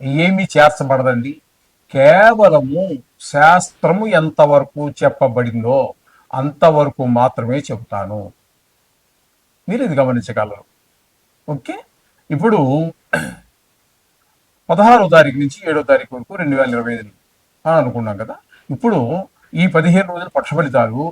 ఏమీ చేర్చబడదండి కేవలము శాస్త్రము ఎంతవరకు చెప్పబడిందో అంతవరకు మాత్రమే చెబుతాను. మీరు ఇది గమనించగలరు. ఓకే? ఇప్పుడు పదహారో తారీఖు నుంచి ఏడో తారీఖు వరకు రెండు వేల ఇరవై ఐదు అని అనుకున్నాం కదా. ఇప్పుడు ఈ పదిహేను రోజుల పక్ష ఫలితాలు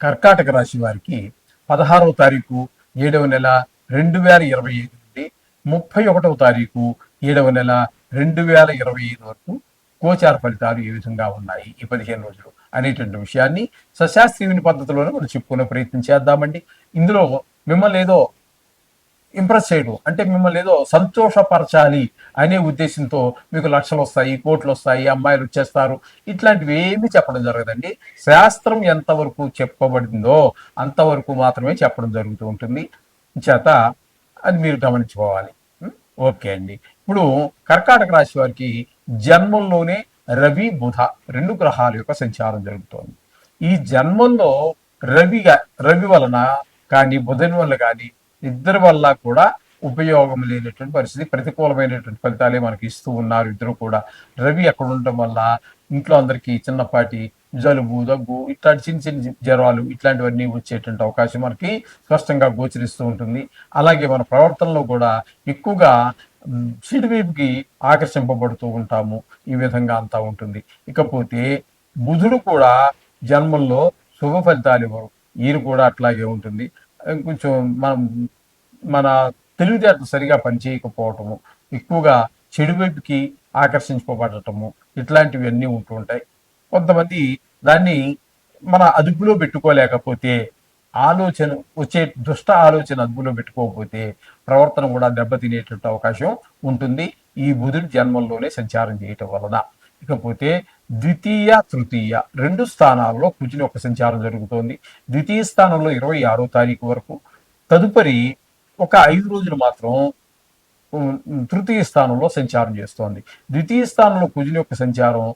కర్కాటక రాశి వారికి పదహారవ తారీఖు ఏడవ నెల రెండు వేల ఇరవై ఐదు నుండి ముప్పై ఒకటవ తారీఖు ఏడవ నెల రెండు వేల ఇరవై ఐదు వరకు గోచార ఫలితాలు ఏ విధంగా ఉన్నాయి? ఈ పదిహేను రోజులు అనేటువంటి విషయాన్ని సశాస్త్రీయుని పద్ధతిలోనే మనం చెప్పుకునే ప్రయత్నం చేద్దామండి. ఇందులో మిమ్మల్ని ఏదో ఇంప్రెస్ చేయడం అంటే మిమ్మల్ని ఏదో సంతోషపరచాలి అనే ఉద్దేశంతో మీకు లక్షలు వస్తాయి కోట్లు వస్తాయి అమ్మాయిలు వచ్చేస్తారు. ఇట్లాంటివి ఏమీ చెప్పడం జరగదండి. శాస్త్రం ఎంతవరకు చెప్పబడిందో అంతవరకు మాత్రమే చెప్పడం జరుగుతూ ఉంటుంది. చేత అది మీరు గమనించుకోవాలి. ఓకే అండి. ఇప్పుడు కర్కాటక రాశి వారికి జన్మంలోనే రవి బుధ రెండు గ్రహాల యొక్క సంచారం జరుగుతోంది. ఈ జన్మంలో రవిగా రవి వలన కానీ బుధని వల్ల కానీ ఇద్దరి వల్ల కూడా ఉపయోగం లేనటువంటి పరిస్థితి ప్రతికూలమైనటువంటి ఫలితాలే మనకి ఇస్తూ ఉన్నారు. ఇద్దరు కూడా రవి అక్కడ ఉండటం వల్ల ఇంట్లో అందరికీ చిన్నపాటి జలుబు దగ్గు ఇట్లాంటి చిన్న చిన్న జ్వరాలు ఇట్లాంటివన్నీ వచ్చేటువంటి అవకాశం మనకి స్పష్టంగా గోచరిస్తూ ఉంటుంది. అలాగే మన ప్రవర్తనలో కూడా ఎక్కువగా మ్, ఆకర్షింపబడుతూ ఉంటాము. ఈ విధంగా అంతా ఉంటుంది. ఇకపోతే బుధుడు కూడా జన్మల్లో శుభ ఫలితాలు ఇవ్వరు. ఈయన కూడా అట్లాగే ఉంటుంది. కొంచెం మనం మన తెలివితేటలు సరిగా పనిచేయకపోవటము ఎక్కువగా చెడు వైపుకి ఆకర్షించుకోబడటము ఇట్లాంటివి అన్నీ ఉంటూ ఉంటాయి. కొంతమంది దాన్ని మన అదుపులో పెట్టుకోలేకపోతే ఆలోచన వచ్చే దుష్ట ఆలోచన అదుపులో పెట్టుకోకపోతే ప్రవర్తన కూడా దెబ్బతినేటువంటి అవకాశం ఉంటుంది. ఈ బుధుడు జన్మంలోనే సంచారం చేయటం వలన. ఇకపోతే ద్వితీయ తృతీయ రెండు స్థానాల్లో కూర్చుని ఒక సంచారం జరుగుతోంది. ద్వితీయ స్థానంలో ఇరవై ఆరో తారీఖు వరకు తదుపరి ఒక ఐదు రోజులు మాత్రం తృతీయ స్థానంలో సంచారం చేస్తోంది. ద్వితీయ స్థానంలో కుజుని యొక్క సంచారం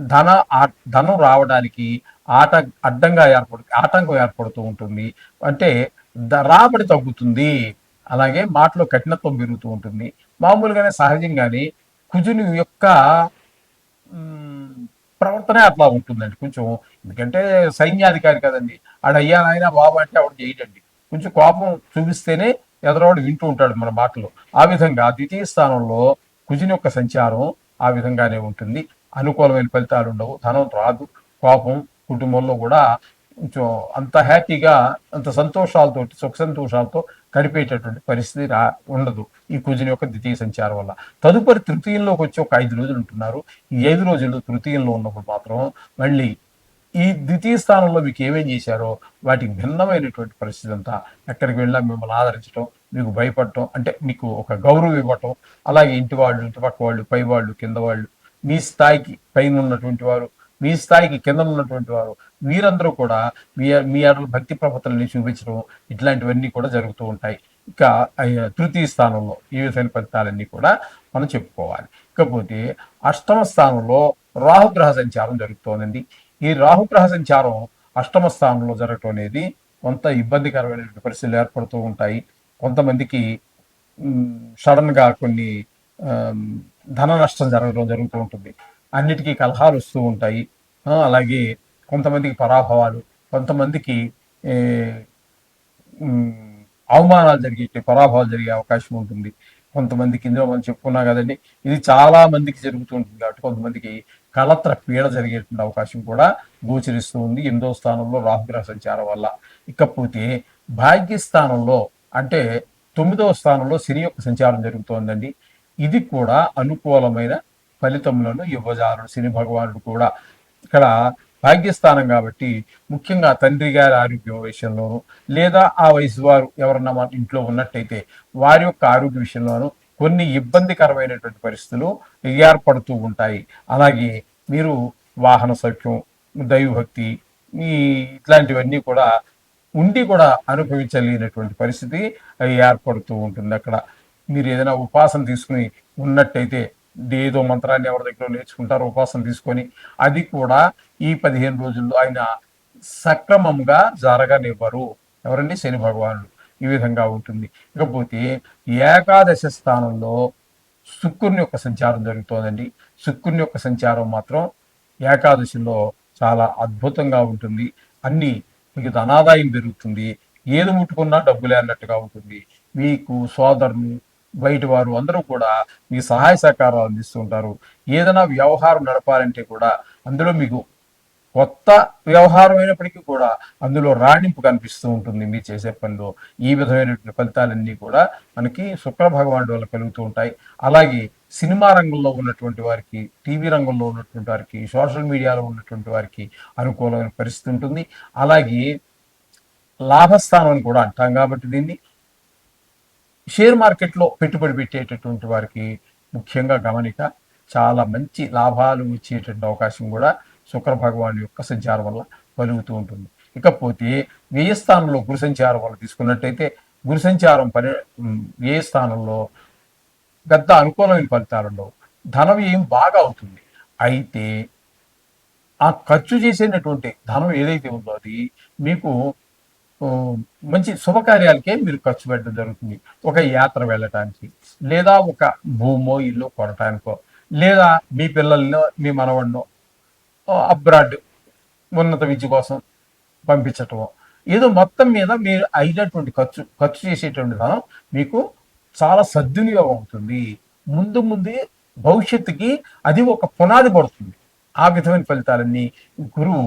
ధన ఆ- ధనం రావడానికి ఆట అడ్డంగా ఏర్పడు ఆటంకం ఏర్పడుతూ ఉంటుంది. అంటే ద- రాబడి తగ్గుతుంది. అలాగే మాటలో కఠినత్వం పెరుగుతూ ఉంటుంది. మామూలుగానే సహజంగానే కుజుని యొక్క ప్రవర్తన ప్రవర్తనే అట్లా ఉంటుందండి కొంచెం. ఎందుకంటే సైన్యాధికారి కదండి. ఆడ అయ్యా నాయన బాబు అంటే ఆవిడ చేయడండి కొంచెం కోపం చూపిస్తేనే ఎదరవాడు వింటూ ఉంటాడు మన మాటలు. ఆ విధంగా ద్వితీయ స్థానంలో కుజుని యొక్క సంచారం ఆ విధంగానే ఉంటుంది. అనుకూలమైన ఫలితాలు ఉండవు. ధనం రాదు. కోపం కుటుంబంలో కూడా కొంచెం అంత హ్యాపీగా అంత సంతోషాలతో సుఖ సంతోషాలతో గడిపేటటువంటి పరిస్థితి రా ఉండదు. ఈ కుజుని యొక్క ద్వితీయ సంచారం వల్ల. తదుపరి తృతీయంలోకి వచ్చి ఒక ఐదు రోజులు ఉంటున్నారు. ఈ ఐదు రోజులు తృతీయంలో ఉన్నప్పుడు మాత్రం మళ్ళీ ఈ ద్వితీయ స్థానంలో మీకు ఏమేం చేశారో వాటికి భిన్నమైనటువంటి పరిస్థితి అంతా ఎక్కడికి వెళ్ళా మిమ్మల్ని ఆదరించడం మీకు భయపడటం అంటే మీకు ఒక గౌరవం ఇవ్వటం అలాగే ఇంటి వాళ్ళు ఇంటి పక్క వాళ్ళు పై వాళ్ళు కింద వాళ్ళు మీ స్థాయికి పైన ఉన్నటువంటి వారు మీ స్థాయికి కింద ఉన్నటువంటి వారు వీరందరూ కూడా మీ మీ ఆటలు భక్తి ప్రపత్తులని చూపించడం ఇట్లాంటివన్నీ కూడా జరుగుతూ ఉంటాయి. ఇక తృతీయ స్థానంలో ఈ విధమైన ఫలితాలన్నీ కూడా మనం చెప్పుకోవాలి. ఇకపోతే అష్టమ స్థానంలో రాహుగ్రహ సంచారం జరుగుతోందండి. ఈ రాహుగ్రహ సంచారం అష్టమ స్థానంలో జరగటం అనేది కొంత ఇబ్బందికరమైనటువంటి పరిస్థితులు ఏర్పడుతూ ఉంటాయి. కొంతమందికి సడన్గా కొన్ని ధన నష్టం జరగడం జరుగుతూ ఉంటుంది. అన్నిటికీ కలహాలు వస్తూ ఉంటాయి. అలాగే కొంతమందికి పరాభవాలు కొంతమందికి అవమానాలు జరిగే పరాభవాలు జరిగే అవకాశం ఉంటుంది. కొంతమందికి ఇందులో మనం చెప్పుకున్నాం కదండి ఇది చాలా మందికి జరుగుతూ ఉంటుంది కాబట్టి కొంతమందికి కలత్ర పీడ జరిగేటువంటి అవకాశం కూడా గోచరిస్తూ ఉంది. ఎనిమిదో స్థానంలో రాహుగ్రహ సంచారం వల్ల. ఇకపోతే భాగ్యస్థానంలో అంటే తొమ్మిదవ స్థానంలో శని యొక్క సంచారం జరుగుతోందండి ఇది కూడా అనుకూలమైన ఫలితములను ఇవ్వజారుడు శని భగవానుడు కూడా. ఇక్కడ భాగ్యస్థానం కాబట్టి ముఖ్యంగా తండ్రి గారి ఆరోగ్యం విషయంలోనూ లేదా ఆ వయసు వారు ఎవరన్నా మన ఇంట్లో ఉన్నట్టయితే వారి యొక్క ఆరోగ్య విషయంలోనూ కొన్ని ఇబ్బందికరమైనటువంటి పరిస్థితులు ఏర్పడుతూ ఉంటాయి. అలాగే మీరు వాహన సఖ్యం దైవభక్తి ఈ ఇట్లాంటివన్నీ కూడా ఉండి కూడా అనుభవించలేనటువంటి పరిస్థితి ఏర్పడుతూ ఉంటుంది అక్కడ. మీరు ఏదైనా ఉపాసన తీసుకుని ఉన్నట్టయితే ఏదో మంత్రాన్ని ఎవరి దగ్గర నేర్చుకుంటారో ఉపాసన తీసుకొని అది కూడా ఈ పదిహేను రోజుల్లో ఆయన సక్రమంగా జరగనివ్వరు. ఎవరండి? శని భగవానుడు. ఈ విధంగా ఉంటుంది. ఇకపోతే ఏకాదశ స్థానంలో శుక్రుని యొక్క సంచారం జరుగుతోందండి. శుక్రుని యొక్క సంచారం మాత్రం ఏకాదశిలో చాలా అద్భుతంగా ఉంటుంది. అన్ని మీకు ధనాదాయం పెరుగుతుంది. ఏది ముట్టుకున్నా డబ్బులే అన్నట్టుగా ఉంటుంది. మీకు సోదరులు బయట వారు అందరూ కూడా మీ సహాయ సహకారాలు అందిస్తుంటారు. ఏదైనా వ్యవహారం నడపాలంటే కూడా అందులో మీకు కొత్త వ్యవహారం అయినప్పటికీ కూడా అందులో రాణింపు కనిపిస్తూ ఉంటుంది మీరు చేసే పనిలో. ఈ విధమైనటువంటి ఫలితాలన్నీ కూడా మనకి శుక్ర భగవానుడి వల్ల కలుగుతూ ఉంటాయి. అలాగే సినిమా రంగంలో ఉన్నటువంటి వారికి టీవీ రంగంలో ఉన్నటువంటి వారికి సోషల్ మీడియాలో ఉన్నటువంటి వారికి అనుకూలమైన పరిస్థితి ఉంటుంది. అలాగే లాభస్థానం అని కూడా అంటాం కాబట్టి దీన్ని షేర్ మార్కెట్లో పెట్టుబడి పెట్టేటటువంటి వారికి ముఖ్యంగా గమనిక చాలా మంచి లాభాలు ఇచ్చేటటువంటి అవకాశం కూడా శుక్ర భగవాన్ యొక్క సంచారం వల్ల కలుగుతూ ఉంటుంది. ఇకపోతే వ్యయ స్థానంలో గురు సంచారం వల్ల తీసుకున్నట్టయితే గురు సంచారం పని వ్యయ స్థానంలో పెద్ద అనుకూలమైన ఫలితాలు ఉండవు. ధన వ్యయం బాగా అవుతుంది. అయితే ఆ ఖర్చు చేసేటటువంటి ధనం ఏదైతే ఉందో అది మీకు మంచి శుభకార్యాలకే మీరు ఖర్చు పెట్టడం జరుగుతుంది. ఒక యాత్ర వెళ్ళటానికి లేదా ఒక భూమో ఇల్లు కొనటానికో లేదా మీ పిల్లల్లో మీ మనవడినో అబ్రాడ్ ఉన్నత విద్య కోసం పంపించటం ఏదో మొత్తం మీద మీరు అయినటువంటి ఖర్చు ఖర్చు చేసేటువంటి ధనం మీకు చాలా సద్వినియోగం అవుతుంది. ముందు ముందే భవిష్యత్తుకి అది ఒక పునాది పడుతుంది. ఆ విధమైన ఫలితాలన్నీ గురువు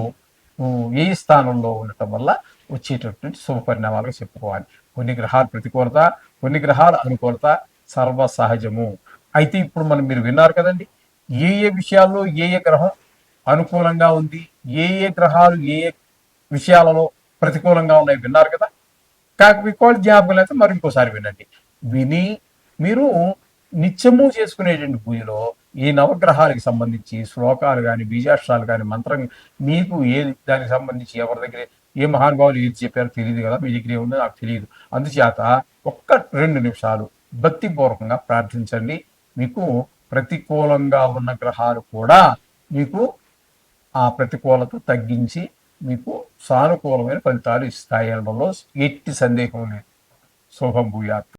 ఏ స్థానంలో ఉండటం వల్ల వచ్చేటటువంటి శుభపరిణామాలుగా చెప్పుకోవాలి. కొన్ని గ్రహాలు ప్రతికూలత కొన్ని గ్రహాల అనుకూలత సర్వ సహజము అయితే ఇప్పుడు మనం మీరు విన్నారు కదండి ఏ ఏ విషయాల్లో ఏ ఏ గ్రహం అనుకూలంగా ఉంది ఏ ఏ గ్రహాలు ఏ ఏ విషయాలలో ప్రతికూలంగా ఉన్నాయి విన్నారు కదా? కాకపోతే జ్ఞాపకం అయితే మరి ఇంకోసారి వినండి. విని మీరు నిత్యము చేసుకునేటువంటి పూజలో ఈ నవగ్రహాలకు సంబంధించి శ్లోకాలు కానీ బీజాష్ట్రాలు కానీ మంత్రం మీకు ఏది దానికి సంబంధించి ఎవరి దగ్గర ఏ మహానుభావులు ఏది చెప్పారో తెలియదు కదా మీ దగ్గర ఏముందో నాకు తెలియదు అందుచేత ఒక్క రెండు నిమిషాలు భక్తిపూర్వకంగా ప్రార్థించండి. మీకు ప్రతికూలంగా ఉన్న గ్రహాలు కూడా మీకు ఆ ప్రతికూలత తగ్గించి మీకు సానుకూలమైన ఫలితాలు ఇస్తాయి అనడంలో ఎట్టి సందేహం లేదు. శుభం భూయాత్.